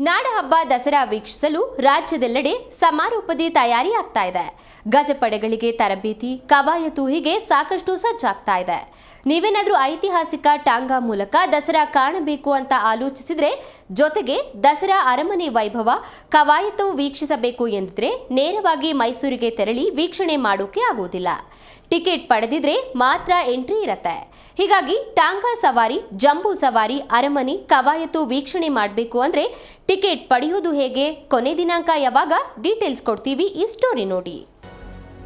ನಾಡಹಬ್ಬ ದಸರಾ ವೀಕ್ಷಿಸಲು ರಾಜ್ಯದೆಲ್ಲೆಡೆ ಸಮಾರೋಪದಿ ತಯಾರಿ ಆಗ್ತಾ ಇದೆ. ಗಜಪಡೆಗಳಿಗೆ ತರಬೇತಿ, ಕವಾಯತು ಹೀಗೆ ಸಾಕಷ್ಟು ಸಜ್ಜಾಗ್ತಾ ಇದೆ. ನೀವೇನಾದ್ರೂ ಐತಿಹಾಸಿಕ ಟಾಂಗಾ ಮೂಲಕ ದಸರಾ ಕಾಣಬೇಕು ಅಂತ ಆಲೋಚಿಸಿದರೆ ಜೊತೆಗೆ ದಸರಾ ಅರಮನೆ ವೈಭವ ಕವಾಯತು ವೀಕ್ಷಿಸಬೇಕು ಎಂದಿದ್ರೆ ನೇರವಾಗಿ ಮೈಸೂರಿಗೆ ತೆರಳಿ ವೀಕ್ಷಣೆ ಮಾಡೋಕೆ ಆಗುವುದಿಲ್ಲ ಟಿಕೆಟ್ ಪಡೆದಿದ್ರೆ ಮಾತ್ರ ಎಂಟ್ರಿ ಇರತ್ತೆ. ಹೀಗಾಗಿ ಟಾಂಗಾ ಸವಾರಿ, ಜಂಬೂ ಸವಾರಿ, ಅರಮನೆ ಕವಾಯತು ವೀಕ್ಷಣೆ ಮಾಡಬೇಕು ಅಂದರೆ ಟಿಕೆಟ್ ಪಡೆಯೋದು ಹೇಗೆ? ಕೊನೆ ದಿನಾಂಕ ಯಾವಾಗ? ಡೀಟೇಲ್ಸ್ ಕೊಡ್ತೀವಿ ಈ ಸ್ಟೋರಿ ನೋಡಿ.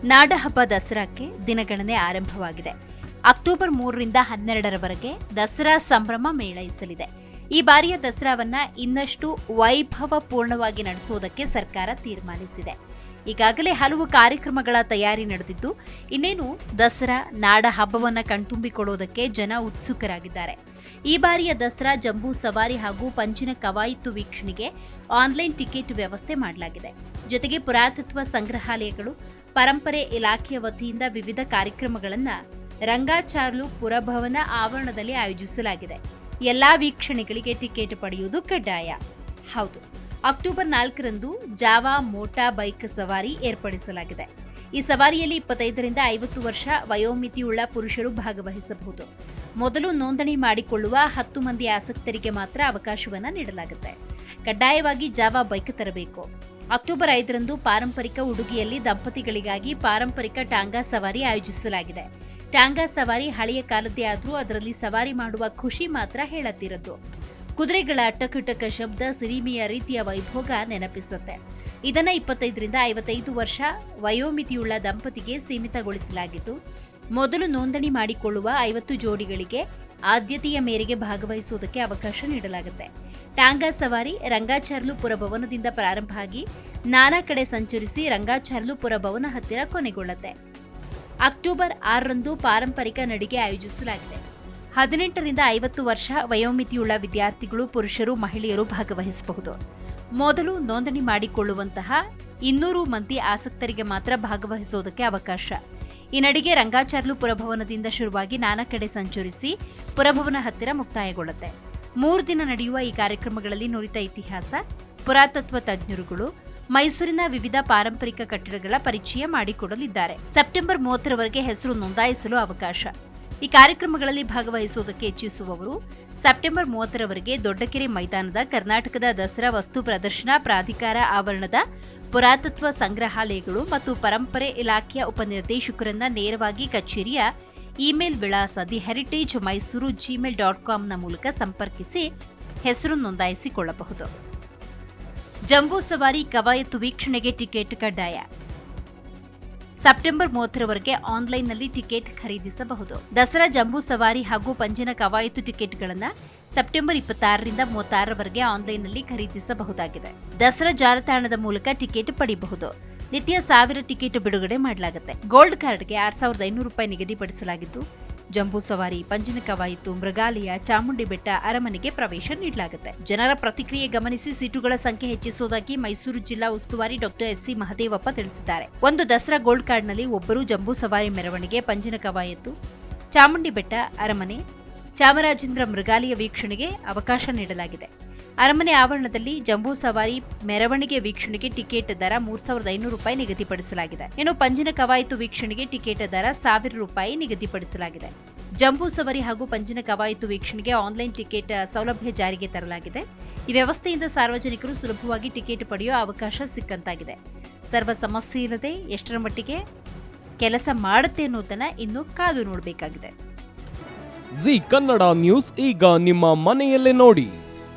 ನಾಡಹಬ್ಬ ದಸರಾಕ್ಕೆ ದಿನಗಣನೆ ಆರಂಭವಾಗಿದೆ. ಅಕ್ಟೋಬರ್ ಮೂರರಿಂದ ಹನ್ನೆರಡರವರೆಗೆ ದಸರಾ ಸಂಭ್ರಮ ಮೇಳೈಸಲಿದೆ. ಈ ಬಾರಿಯ ದಸರಾವನ್ನ ಇನ್ನಷ್ಟು ವೈಭವಪೂರ್ಣವಾಗಿ ನಡೆಸುವುದಕ್ಕೆ ಸರ್ಕಾರ ತೀರ್ಮಾನಿಸಿದೆ. ಈಗಾಗಲೇ ಹಲವು ಕಾರ್ಯಕ್ರಮಗಳ ತಯಾರಿ ನಡೆದಿದ್ದು, ಇನ್ನೇನು ದಸರಾ ನಾಡ ಹಬ್ಬವನ್ನು ಕಣ್ತುಂಬಿಕೊಳ್ಳುವುದಕ್ಕೆ ಜನ ಉತ್ಸುಕರಾಗಿದ್ದಾರೆ. ಈ ಬಾರಿಯ ದಸರಾ ಜಂಬೂ ಸವಾರಿ ಹಾಗೂ ಪಂಚಿನ ಕವಾಯಿತು ವೀಕ್ಷಣೆಗೆ ಆನ್ಲೈನ್ ಟಿಕೆಟ್ ವ್ಯವಸ್ಥೆ ಮಾಡಲಾಗಿದೆ. ಜೊತೆಗೆ ಪುರಾತತ್ವ ಸಂಗ್ರಹಾಲಯಗಳು, ಪರಂಪರೆ ಇಲಾಖೆಯ ವತಿಯಿಂದ ವಿವಿಧ ಕಾರ್ಯಕ್ರಮಗಳನ್ನು ರಂಗಾಚಾರ್ಲು ಪುರಭವನ ಆವರಣದಲ್ಲಿ ಆಯೋಜಿಸಲಾಗಿದೆ. ಎಲ್ಲಾ ವೀಕ್ಷಣೆಗಳಿಗೆ ಟಿಕೆಟ್ ಪಡೆಯುವುದು ಕಡ್ಡಾಯ. ಹೌದು, ಅಕ್ಟೋಬರ್ ನಾಲ್ಕರಂದು ಜಾವಾ ಮೋಟಾ ಬೈಕ್ ಸವಾರಿ ಏರ್ಪಡಿಸಲಾಗಿದೆ. ಈ ಸವಾರಿಯಲ್ಲಿ ಇಪ್ಪತ್ತೈದರಿಂದ ಐವತ್ತು ವರ್ಷ ವಯೋಮಿತಿಯುಳ್ಳ ಪುರುಷರು ಭಾಗವಹಿಸಬಹುದು. ಮೊದಲು ನೋಂದಣಿ ಮಾಡಿಕೊಳ್ಳುವ ಹತ್ತು ಮಂದಿ ಆಸಕ್ತರಿಗೆ ಮಾತ್ರ ಅವಕಾಶವನ್ನು ನೀಡಲಾಗುತ್ತೆ. ಕಡ್ಡಾಯವಾಗಿ ಜಾವಾ ಬೈಕ್ ತರಬೇಕು. ಅಕ್ಟೋಬರ್ ಐದರಂದು ಪಾರಂಪರಿಕ ಉಡುಗೆಯಲ್ಲಿ ದಂಪತಿಗಳಿಗಾಗಿ ಪಾರಂಪರಿಕ ಟಾಂಗಾ ಸವಾರಿ ಆಯೋಜಿಸಲಾಗಿದೆ. ಟಾಂಗಾ ಸವಾರಿ ಹಳೆಯ ಕಾಲದ್ದೇ ಆದರೂ ಅದರಲ್ಲಿ ಸವಾರಿ ಮಾಡುವ ಖುಷಿ ಮಾತ್ರ ಹೇಳತ್ತಿರದ್ದು. ಕುದುರೆಗಳ ಟಕಟಕ ಶಬ್ದ ಸಿರಿಮಿಯ ರೀತಿಯ ವೈಭೋಗ ನೆನಪಿಸುತ್ತೆ. ಇದನ್ನ ಇಪ್ಪತ್ತೈದರಿಂದ ಐವತ್ತೈದು ವರ್ಷ ವಯೋಮಿತಿಯುಳ್ಳ ದಂಪತಿಗೆ ಸೀಮಿತಗೊಳಿಸಲಾಗಿತ್ತು ಮೊದಲು ನೋಂದಣಿ ಮಾಡಿಕೊಳ್ಳುವ ಐವತ್ತು ಜೋಡಿಗಳಿಗೆ ಆದ್ಯತೆಯ ಮೇರೆಗೆ ಭಾಗವಹಿಸುವುದಕ್ಕೆ ಅವಕಾಶ ನೀಡಲಾಗುತ್ತೆ. ಟಾಂಗಾ ಸವಾರಿ ರಂಗಾಚಾರ್ಲುಪುರ ಭವನದಿಂದ ಪ್ರಾರಂಭ ಆಗಿ ನಾನಾ ಕಡೆ ಸಂಚರಿಸಿ ರಂಗಾಚಾರ್ಲುಪುರ ಪುರಭವನ ಹತ್ತಿರ ಕೊನೆಗೊಳ್ಳುತ್ತೆ. ಅಕ್ಟೋಬರ್ ಆರರಂದು ಪಾರಂಪರಿಕ ನಡಿಗೆ ಆಯೋಜಿಸಲಾಗಿದೆ. ಹದಿನೆಂಟರಿಂದ ಐವತ್ತು ವರ್ಷ ವಯೋಮಿತಿಯುಳ್ಳ ವಿದ್ಯಾರ್ಥಿಗಳು, ಪುರುಷರು, ಮಹಿಳೆಯರು ಭಾಗವಹಿಸಬಹುದು. ಮೊದಲು ನೋಂದಣಿ ಮಾಡಿಕೊಳ್ಳುವಂತಹ ಇನ್ನೂರು ಮಂದಿ ಆಸಕ್ತರಿಗೆ ಮಾತ್ರ ಭಾಗವಹಿಸುವುದಕ್ಕೆ ಅವಕಾಶ. ಈ ನಡಿಗೆ ರಂಗಾಚಾರ್ಲು ಪುರಭವನದಿಂದ ಶುರುವಾಗಿ ನಾನಾ ಕಡೆ ಸಂಚರಿಸಿ ಪುರಭವನ ಹತ್ತಿರ ಮುಕ್ತಾಯಗೊಳ್ಳುತ್ತೆ. ಮೂರು ದಿನ ನಡೆಯುವ ಈ ಕಾರ್ಯಕ್ರಮಗಳಲ್ಲಿ ನುರಿತ ಇತಿಹಾಸ, ಪುರಾತತ್ವ ತಜ್ಞರುಗಳು ಮೈಸೂರಿನ ವಿವಿಧ ಪಾರಂಪರಿಕ ಕಟ್ಟಡಗಳ ಪರಿಚಯ ಮಾಡಿಕೊಡಲಿದ್ದಾರೆ. ಸೆಪ್ಟೆಂಬರ್ ಮೂವತ್ತರವರೆಗೆ ಹೆಸರು ನೋಂದಾಯಿಸಲು ಅವಕಾಶ. ಈ ಕಾರ್ಯಕ್ರಮಗಳಲ್ಲಿ ಭಾಗವಹಿಸುವುದಕ್ಕೆ ಇಚ್ಛಿಸುವವರು, ಸೆಪ್ಟೆಂಬರ್ ಮೂವತ್ತರವರೆಗೆ ದೊಡ್ಡಕೆರೆ ಮೈದಾನದ ಕರ್ನಾಟಕದ ದಸರಾ ವಸ್ತು ಪ್ರದರ್ಶನ, ಪ್ರಾಧಿಕಾರ ಆವರಣದ ಪುರಾತತ್ವ ಸಂಗ್ರಹಾಲಯಗಳು ಮತ್ತು ಪರಂಪರೆ ಇಲಾಖೆಯ ಉಪನಿರ್ದೇಶಕರನ್ನ ನೇರವಾಗಿ ಕಚೇರಿಯ ಇಮೇಲ್ ವಿಳಾಸ the heritage Mysuru Gmail dot ಕಾಮ್ನ ಮೂಲಕ ಸಂಪರ್ಕಿಸಿ ಹೆಸರು ನೋಂದಾಯಿಸಿಕೊಳ್ಳಬಹುದು. ಜಂಬೂ ಸವಾರಿ ಕವಾಯತು ವೀಕ್ಷಣೆಗೆ ಟಿಕೆಟ್ ಕಡ್ಡಾಯ. ಸೆಪ್ಟೆಂಬರ್ ಮೂವತ್ತರವರೆಗೆ ಆನ್ಲೈನ್ನಲ್ಲಿ ಟಿಕೆಟ್ ಖರೀದಿಸಬಹುದು. ದಸರಾ ಜಂಬೂ ಸವಾರಿ ಹಾಗೂ ಪಂಜಿನ ಕವಾಯತು ಟಿಕೆಟ್ಗಳನ್ನು ಸೆಪ್ಟೆಂಬರ್ ಇಪ್ಪತ್ತಾರರಿಂದ ಮೂವತ್ತಾರರವರೆಗೆ ಆನ್ಲೈನ್ನಲ್ಲಿ ಖರೀದಿಸಬಹುದಾಗಿದೆ. ದಸರಾ ಜಾಲತಾಣದ ಮೂಲಕ ಟಿಕೆಟ್ ಪಡೆಯಬಹುದು ನಿತ್ಯ ಸಾವಿರ ಟಿಕೆಟ್ ಬಿಡುಗಡೆ ಮಾಡಲಾಗುತ್ತೆ. ಗೋಲ್ಡ್ ಕಾರ್ಡ್ಗೆ ಆರ್ ಸಾವಿರದ ಐನೂರು ರೂಪಾಯಿ ನಿಗದಿಪಡಿಸಲಾಗಿದ್ದು ಜಂಬೂ ಸವಾರಿ ಪಂಜಿನ ಕವಾಯಿತು ಮೃಗಾಲಯ ಚಾಮುಂಡಿ ಬೆಟ್ಟ ಅರಮನೆಗೆ ಪ್ರವೇಶ ನೀಡಲಾಗುತ್ತೆ. ಜನರ ಪ್ರತಿಕ್ರಿಯೆ ಗಮನಿಸಿ ಸೀಟುಗಳ ಸಂಖ್ಯೆ ಹೆಚ್ಚಿಸುವುದಾಗಿ ಮೈಸೂರು ಜಿಲ್ಲಾ ಉಸ್ತುವಾರಿ ಡಾಕ್ಟರ್ ಎಸ್ ಸಿ ಮಹದೇವಪ್ಪ ತಿಳಿಸಿದ್ದಾರೆ. ಒಂದು ದಸರಾ ಗೋಲ್ಡ್ ಕಾರ್ಡ್ನಲ್ಲಿ ಒಬ್ಬರು ಜಂಬೂ ಸವಾರಿ ಮೆರವಣಿಗೆ ಪಂಜಿನ ಕವಾಯತು ಚಾಮುಂಡಿ ಬೆಟ್ಟ ಅರಮನೆ ಚಾಮರಾಜೇಂದ್ರ ಮೃಗಾಲಯ ವೀಕ್ಷಣೆಗೆ ಅವಕಾಶ ನೀಡಲಾಗಿದೆ. ಅರಮನೆ ಆವರಣದಲ್ಲಿ ಜಂಬೂ ಸವಾರಿ ಮೆರವಣಿಗೆ ವೀಕ್ಷಣೆಗೆ ಟಿಕೆಟ್ ದರ ಮೂರ್ ಸಾವಿರದ ಐನೂರು ರೂಪಾಯಿ ನಿಗದಿಪಡಿಸಲಾಗಿದೆ. ಇನ್ನು ಪಂಜಿನ ಕವಾಯತು ವೀಕ್ಷಣೆಗೆ ಟಿಕೆಟ್ ದರ ಸಾವಿರ ರೂಪಾಯಿ ನಿಗದಿಪಡಿಸಲಾಗಿದೆ. ಜಂಬೂ ಸವಾರಿ ಹಾಗೂ ಪಂಜಿನ ಕವಾಯತು ವೀಕ್ಷಣೆಗೆ ಆನ್ಲೈನ್ ಟಿಕೆಟ್ ಸೌಲಭ್ಯ ಜಾರಿಗೆ ತರಲಾಗಿದೆ. ಈ ವ್ಯವಸ್ಥೆಯಿಂದ ಸಾರ್ವಜನಿಕರು ಸುಲಭವಾಗಿ ಟಿಕೆಟ್ ಪಡೆಯುವ ಅವಕಾಶ ಸಿಕ್ಕಂತಾಗಿದೆ. ಸರ್ವ ಸಮಸ್ಯೆ ಇಲ್ಲದೆ ಎಷ್ಟರ ಮಟ್ಟಿಗೆ ಕೆಲಸ ಮಾಡುತ್ತೆ ಅನ್ನೋದನ್ನ ಇನ್ನು ಕಾದು ನೋಡಬೇಕಾಗಿದೆ. ಜಿ ಕನ್ನಡ ನ್ಯೂಸ್ ಈಗ ನಿಮ್ಮ ಮನೆಯಲ್ಲೇ ನೋಡಿ.